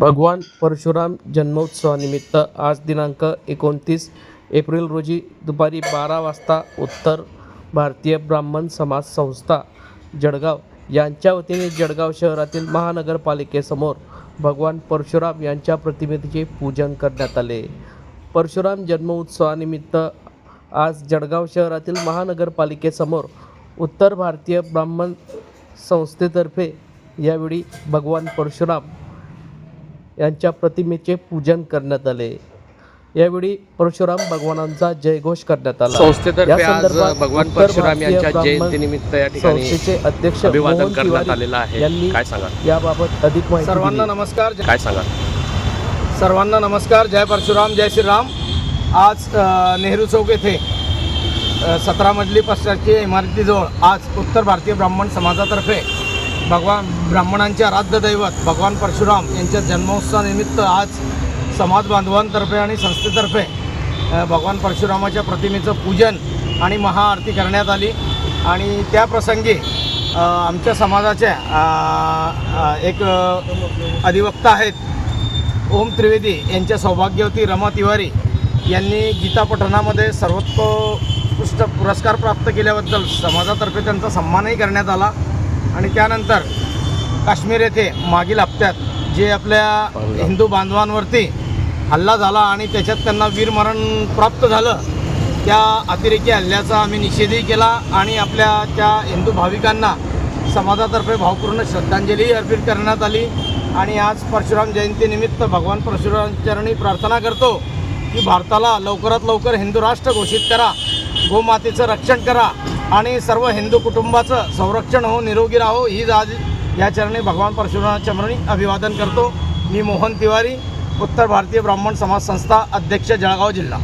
भगवान परशुराम जन्मोत्सवानिमित्त आज दिनांक एकोणतीस एप्रिल रोजी दुपारी बारा वाजता उत्तर भारतीय ब्राह्मण समाज संस्था जळगाव यांच्या वतीने जळगाव शहरातील महानगरपालिकेसमोर भगवान परशुराम यांच्या प्रतिमेचे पूजन करण्यात आले. परशुराम जन्मोत्सवानिमित्त आज जळगाव शहरातील महानगरपालिकेसमोर उत्तर भारतीय ब्राह्मण संस्थेतर्फे यावेळी भगवान परशुराम यांच्या प्रतिमेचे पूजन करण्यात आले. यावेळी परशुराम भगवानांचा जयघोष करण्यात आला. संस्थेतर्फे आज भगवान परशुराम यांच्या जयंतीनिमित्त या ठिकाणी संस्थेचे अध्यक्ष अभिवादन करण्यात आलेलं आहे. यांनी काय सांगा याबाबत अधिक माहिती सर्वांना. नमस्कार. काय सांगा सर्वांना नमस्कार. जय परशुराम जय श्रीराम. आज नेहरू चौक येथे सतरा मजली पश्चातच्या इमारतीजवळ आज उत्तर भारतीय ब्राह्मण समाजातर्फे भगवान ब्राह्मणांचे आराध्य दैवत भगवान परशुराम यांच्या जन्मोत्सवानिमित्त आज समाज बांधवांतर्फे आणि संस्थेतर्फे भगवान परशुरामाच्या प्रतिमेचं पूजन आणि महाआरती करण्यात आली. आणि त्या प्रसंगी आमच्या समाजाच्या एक अधिवक्ता आहेत ओम त्रिवेदी यांच्या सौभाग्यवती रमा तिवारी यांनी गीता पठणामध्ये सर्वोत्कृष्ट पुरस्कार प्राप्त केल्याबद्दल समाजातर्फे त्यांचा सन्मानही करण्यात आला. आणि त्यानंतर काश्मीर येथे मागील हप्त्यात जे आपल्या हिंदू बांधवांवरती हल्ला झाला आणि त्याच्यात त्यांना वीरमरण प्राप्त झालं त्या अतिरेकी हल्ल्याचा आम्ही निषेधही केला आणि आपल्या त्या हिंदू भाविकांना समाजातर्फे भावपूर्ण श्रद्धांजलीही अर्पित करण्यात आली. आणि आज परशुराम जयंतीनिमित्त भगवान परशुरामचरणी प्रार्थना करतो की भारताला लवकरात लवकर हिंदू राष्ट्र घोषित करा गोमातेचं रक्षण करा. आणि सर्व हिंदू कुटुंबाचं संरक्षण हो निरोगी राहो. ही आज या चरणी भगवान परशुरामचरणी अभिवादन करतो. मी मोहन तिवारी उत्तर भारतीय ब्राह्मण समाज संस्था अध्यक्ष जळगाव जिल्हा.